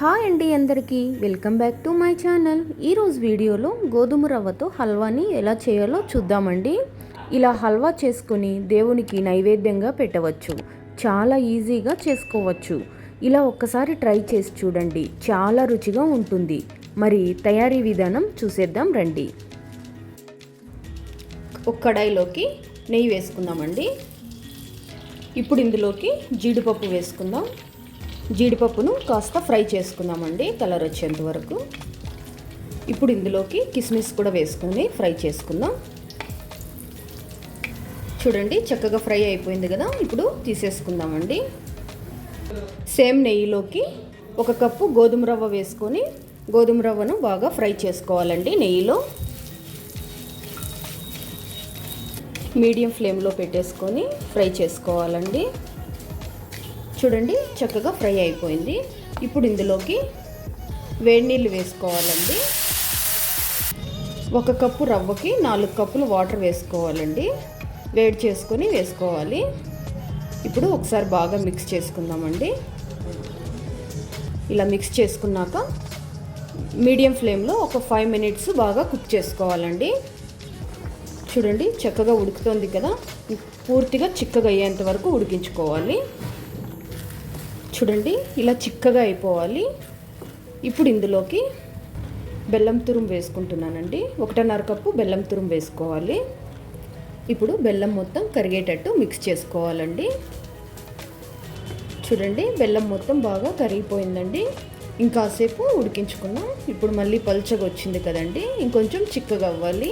Hi అండి అందరికీ. Welcome back to my channel. ఈరోజు వీడియోలో గోధుమ రవ్వతో హల్వాని ఎలా చేయాలో చూద్దామండి. ఇలా హల్వా చేసుకొని దేవునికి నైవేద్యంగా పెట్టవచ్చు. చాలా ఈజీగా చేసుకోవచ్చు. ఇలా ఒక్కసారి ట్రై చేసి చూడండి. చాలా రుచిగా ఉంటుంది. మరి తయారీ విధానం చూసేద్దాం రండి. ఒక కడాయిలోకి నెయ్యి వేసుకుందామండి. ఇప్పుడు ఇందులోకి జీడిపప్పు వేసుకుందాం. జీడిపప్పును కాస్త ఫ్రై చేసుకుందామండి కలర్ వచ్చేంత వరకు. ఇప్పుడు ఇందులోకి కిస్మిస్ కూడా వేసుకొని ఫ్రై చేసుకుందాం. చూడండి చక్కగా ఫ్రై అయిపోయింది కదా ఇప్పుడు తీసేసుకుందామండి. సేమ్ నెయ్యిలోకి ఒక కప్పు గోధుమ రవ్వ వేసుకొని గోధుమ రవ్వను బాగా ఫ్రై చేసుకోవాలండి నెయ్యిలో. మీడియం ఫ్లేమ్లో పెట్టేసుకొని ఫ్రై చేసుకోవాలండి. చూడండి చక్కగా ఫ్రై అయిపోయింది. ఇప్పుడు ఇందులోకి వేడి నీళ్ళు వేసుకోవాలండి. ఒక కప్పు రవ్వకి నాలుగు కప్పులు వాటర్ వేసుకోవాలండి. వేడి చేసుకొని వేసుకోవాలి. ఇప్పుడు ఒకసారి బాగా మిక్స్ చేసుకుందామండి. ఇలా మిక్స్ చేసుకున్నాక మీడియం ఫ్లేమ్లో ఒక ఫైవ్ మినిట్స్ బాగా కుక్ చేసుకోవాలండి. చూడండి చక్కగా ఉడుకుతుంది కదా. పూర్తిగా చిక్కగా అయ్యేంత వరకు ఉడికించుకోవాలి. చూడండి ఇలా చిక్కగా అయిపోవాలి. ఇప్పుడు ఇందులోకి బెల్లం తురుం వేసుకుంటున్నానండి. ఒకటిన్నర కప్పు బెల్లం తురుం వేసుకోవాలి. ఇప్పుడు బెల్లం మొత్తం కరిగేటట్టు మిక్స్ చేసుకోవాలండి. చూడండి బెల్లం మొత్తం బాగా కరిగిపోయిందండి. ఇంకాసేపు ఉడికించుకున్నాం ఇప్పుడు మళ్ళీ పల్చగా వచ్చింది కదండి ఇంకొంచెం చిక్కగా అవ్వాలి.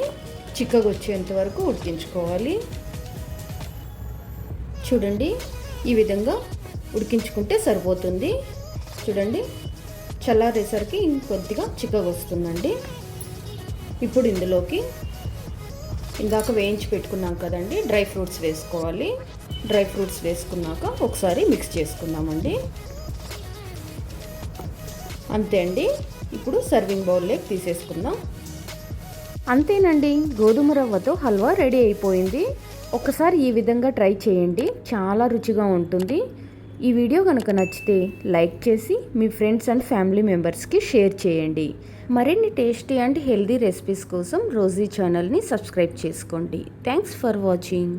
చిక్కగా వచ్చేంత వరకు ఉడికించుకోవాలి. చూడండి ఈ విధంగా ఉడికించుకుంటే సరిపోతుంది. చూడండి చల్లారేసరికి ఇంకొద్దిగా చిక్కగా వస్తుందండి. ఇప్పుడు ఇందులోకి ఇందాక వేయించి పెట్టుకున్నాం కదండి డ్రై ఫ్రూట్స్ వేసుకోవాలి. డ్రై ఫ్రూట్స్ వేసుకున్నాక ఒకసారి మిక్స్ చేసుకుందామండి. అంతే అండి ఇప్పుడు సర్వింగ్ బౌల్లోకి తీసేసుకుందాం. అంతేనండి గోధుమ రవ్వతో హల్వా రెడీ అయిపోయింది. ఒకసారి ఈ విధంగా ట్రై చేయండి చాలా రుచిగా ఉంటుంది. ఈ వీడియో కనుక నచ్చితే లైక్ చేసి మీ ఫ్రెండ్స్ అండ్ ఫ్యామిలీ మెంబర్స్కి షేర్ చేయండి. మరిన్ని టేస్టీ అండ్ హెల్దీ రెసిపీస్ కోసం రోజీ ఛానల్ని సబ్స్క్రైబ్ చేసుకోండి. Thanks for watching.